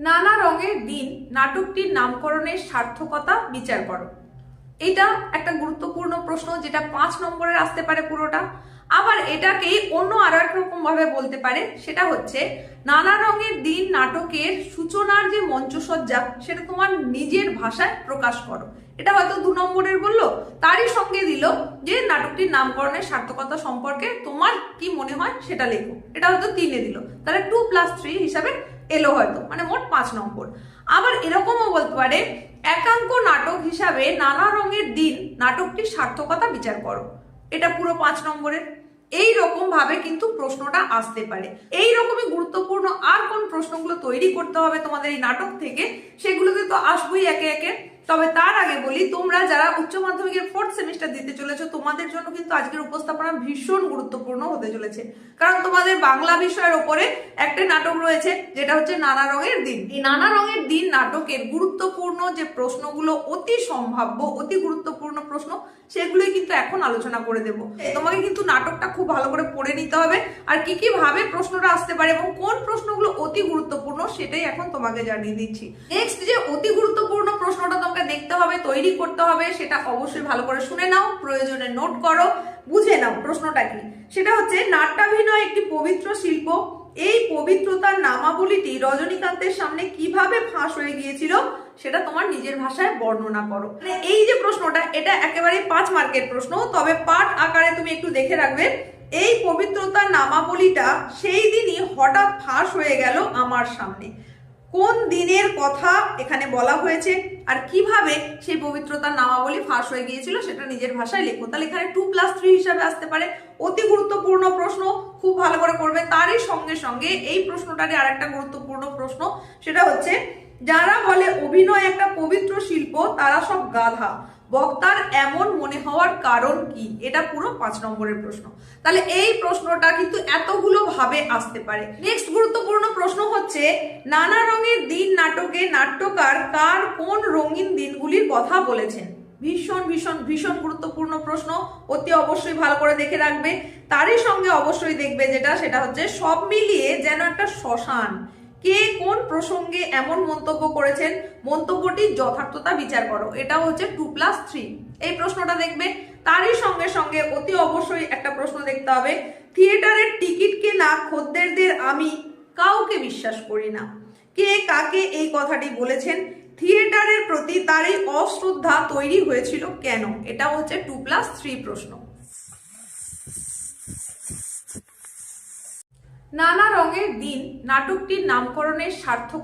নানা রঙের দিন নাটকটির নামকরণের সার্থকতা বিচার করো। এটা একটা গুরুত্বপূর্ণ প্রশ্ন যেটা পাঁচ নম্বরের আসতে পারে পুরোটা। আবার এটাকেই অন্য আরও এক রকম ভাবে বলতে পারে, সেটা হচ্ছে নানা রঙের দিন নাটকের সূচনার যে মঞ্চসজ্জা, সেটা তোমার নিজের ভাষায় প্রকাশ করো। এটা হয়তো দু নম্বরের বলল, তারই সঙ্গে দিল যে নাটকটির নামকরণের সার্থকতা সম্পর্কে তোমার কি মনে হয় সেটা লেখো। এটা হয়তো তিনে দিল। তাহলে টু প্লাস থ্রি হিসাবে এলো হয়তো মানে মোট পাঁচ নম্বর। আবার এরকমও বলতে পারে, একাঙ্ক নাটক হিসাবে নানা রঙের দিন নাটকটির সার্থকতা বিচার করো। এটা পুরো পাঁচ নম্বরের। এই রকম ভাবে কিন্তু প্রশ্নটা আসতে পারে। এই রকমই গুরুত্বপূর্ণ আর কোন প্রশ্নগুলো তৈরি করতে হবে তোমাদের এই নাটক থেকে, সেগুলোতে তো আসবোই একে একে। তবে তার আগে বলি তোমরা যারা উচ্চ মাধ্যমিকের ফোর্থ সেমিস্টার দিতে চলেছো তোমাদের জন্য কিন্তু আজকের উপস্থাপনা ভীষণ গুরুত্বপূর্ণ হতে চলেছে। কারণ তোমাদের বাংলা বিষয়ের ওপরে একটা নাটক রয়েছে যেটা হচ্ছে নানা রঙের দিন। এই নানা রঙের দিন নাটকের গুরুত্বপূর্ণ যে প্রশ্নগুলো অতি সম্ভাব্য অতি গুরুত্বপূর্ণ প্রশ্ন সেগুলোই কিন্তু এখন আলোচনা করে দেব। তোমাকে কিন্তু নাটকটা খুব ভালো করে পড়ে নিতে হবে আর কি কি ভাবে প্রশ্নটা আসতে পারে এবং কোন প্রশ্নগুলো অতি গুরুত্বপূর্ণ সেটাই এখন তোমাকে জানিয়ে দিচ্ছি। নেক্সট যে অতি গুরুত্বপূর্ণ প্রশ্নটা তোমাকে দেখতে হবে, তৈরি করতে হবে, সেটা অবশ্যই ভালো করে শুনে নাও, প্রয়োজনে নোট করো, বুঝে নাও প্রশ্নটা কি। সেটা হচ্ছে, নাট্যাভিনয় একটি পবিত্র শিল্প। এই পবিত্রতার নামাবলীটি রজনীকান্তের সামনে কীভাবে ফাঁস হয়ে গিয়েছিল, সেটা তোমার নিজের ভাষায় বর্ণনা করো। মানে এই যে প্রশ্নটা, এটা একেবারে পাঁচ মার্কের প্রশ্ন, তবে পাঠ আকারে তুমি একটু দেখে রাখবে। এই পবিত্রতার নামাবলীটা সেই দিনই হঠাৎ ফাঁস হয়ে গেল আমার সামনে। কোন দিনের কথা এখানে বলা হয়েছে আর কীভাবে সেই পবিত্রতার নামাবলী ফাঁস হয়ে গিয়েছিল সেটা নিজের ভাষায় লেখো। তাহলে এখানে টু প্লাস থ্রি হিসাবে আসতে পারে। অতি গুরুত্বপূর্ণ প্রশ্ন, খুব ভালো করে করবে। তারই সঙ্গে সঙ্গে এই প্রশ্নটারই আর একটা গুরুত্বপূর্ণ প্রশ্ন, সেটা হচ্ছে যারা বলে অভিনয় একটা পবিত্র শিল্প, তারা সব গাধা। বক্তার এমন মনে হওয়ার কারণ কি? এটা পুরো পাঁচ নম্বরের প্রশ্ন। তাহলে এই প্রশ্নটা কিন্তু এতগুলো ভাবে আসতে পারে। নেক্সট গুরুত্বপূর্ণ প্রশ্ন হচ্ছে, নানা রঙের দিন নাটকে নাট্যকার কার কোন রঙিন দিনগুলির কথা বলেছেন? ভীষণ ভীষণ ভীষণ গুরুত্বপূর্ণ প্রশ্ন। অতি অবশ্যই ভালো করে দেখে রাখবে। তারই সঙ্গে অবশ্যই দেখবে যেটা, সেটা হচ্ছে সব মিলিয়ে যেন একটা শ্মশান। কে কোন প্রসঙ্গে এমন মন্তব্য করেছেন? মন্তব্যটির যথার্থতা বিচার করো। এটা হচ্ছে টু প্লাস থ্রি। এই প্রশ্নটা দেখবে, তারই সঙ্গে সঙ্গে অতি অবশ্যই একটা প্রশ্ন দেখতে হবে, থিয়েটারের টিকিট কেনা খদ্দেরদের আমি কাউকে বিশ্বাস করি না। কে কাকে এই কথাটি বলেছেন? থিয়েটারের প্রতি তারই অশ্রদ্ধা তৈরি হয়েছিল কেন? এটা হচ্ছে টু প্লাস থ্রি প্রশ্ন। নানা রঙের দিন নাটকটির নামকরণের সার্থক